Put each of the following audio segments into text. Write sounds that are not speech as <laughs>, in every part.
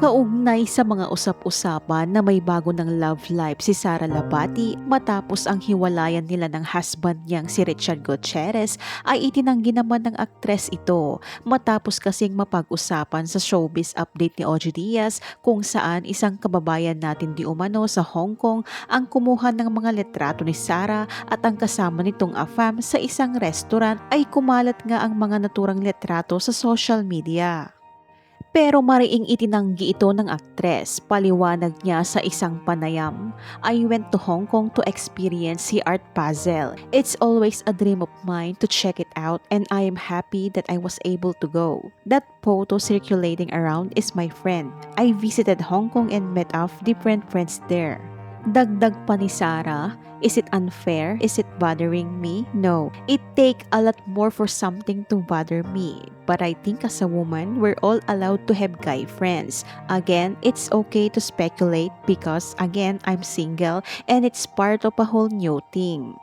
Kasabay sa mga usap-usapan na may bago ng love life si Sara Labati matapos ang hiwalayan nila ng husband niyang si Richard Gutierrez ay itinanggi naman ng aktres ito matapos kasing mapag-usapan sa showbiz update ni Ogie Diaz kung saan isang kababayan natin di umano sa Hong Kong ang kumuha ng mga litrato ni Sara at ang kasama nitong afam sa isang restaurant ay kumalat nga ang mga naturang litrato sa social media. Pero mariing itinanggi ito ng aktres. Paliwanag niya sa isang panayam. I went to Hong Kong to experience the art puzzle. It's always a dream of mine to check it out and I am happy that I was able to go. That photo circulating around is my friend. I visited Hong Kong and met up different friends there. Dagdag pa ni Sarah, is it unfair? Is it bothering me? No. It take a lot more for something to bother me. But I think as a woman, we're all allowed to have guy friends. Again, it's okay to speculate because again, I'm single and it's part of a whole new thing.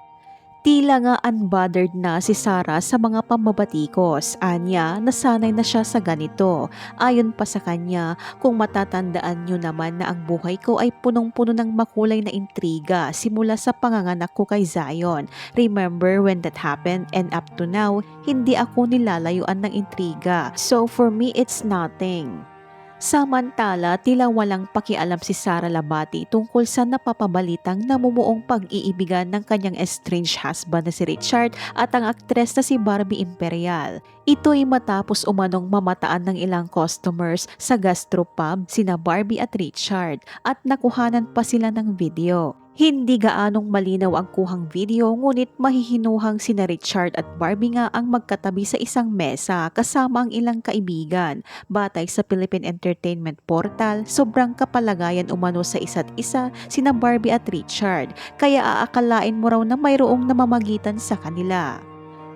Tila nga unbothered na si Sarah sa mga pambabatikos. Anya, nasanay na siya sa ganito. Ayon pa sa kanya, kung matatandaan nyo naman na ang buhay ko ay punong-puno ng makulay na intriga simula sa panganganak ko kay Zion. Remember when that happened and up to now, hindi ako nilalayuan ng intriga. So for me, it's nothing. Samantala, tila walang pakialam si Sara Labati tungkol sa napapabalitang namumuong pag-iibigan ng kanyang estranged husband na si Richard at ang aktres na si Barbie Imperial. Ito'y matapos umanong mamataan ng ilang customers sa gastropub sina Barbie at Richard at nakuhanan pa sila ng video. Hindi gaanong malinaw ang kuhang video ngunit mahihinuhang sina Richard at Barbie nga ang magkatabi sa isang mesa kasama ang ilang kaibigan. Batay sa Philippine Entertainment Portal, sobrang kapalagayan umano sa isa't isa sina Barbie at Richard kaya aakalain mo raw na mayroong namamagitan sa kanila.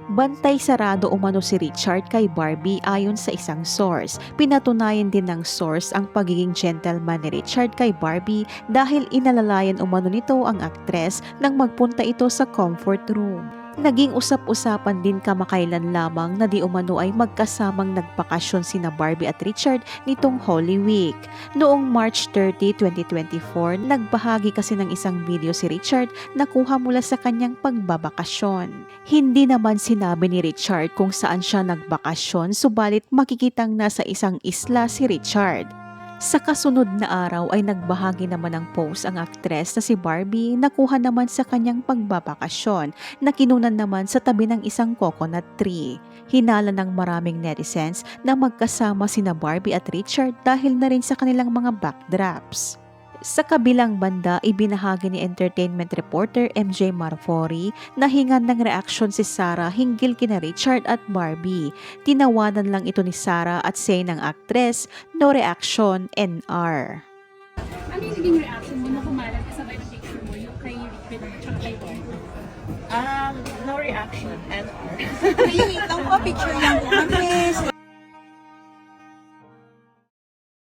Bantay sarado umano si Richard kay Barbie ayon sa isang source. Pinatunayan din ng source ang pagiging gentleman ni Richard kay Barbie dahil inalalayan umano nito ang aktres nang magpunta ito sa comfort room. Naging usap-usapan din kamakailan lamang na di umano ay magkasamang nagpakasyon sina Barbie at Richard nitong Holy Week. Noong March 30, 2024, nagbahagi kasi ng isang video si Richard na kuha mula sa kanyang pagbabakasyon. Hindi naman sinabi ni Richard kung saan siya nagbakasyon subalit makikitang nasa isang isla si Richard. Sa kasunod na araw ay nagbahagi naman ng post ang aktres na si Barbie na kuha naman sa kanyang pagbabakasyon na kinunan naman sa tabi ng isang coconut tree. Hinala ng maraming netizens na magkasama sina Barbie at Richard dahil na rin sa kanilang mga backdrops. Sa kabilang banda, ibinahagi ni entertainment reporter MJ Marfori na hingan ng reaksyon si Sarah hinggil kina Richard at Barbie. Tinawanan lang ito ni Sarah at say ng aktres, no reaction, NR. Ano yung naging reaction mo na kumalat kasabay ng picture mo yung kay Richard tsaka kay Barbie? Um, no reaction and Wait lang po, picture lang <laughs> po kami.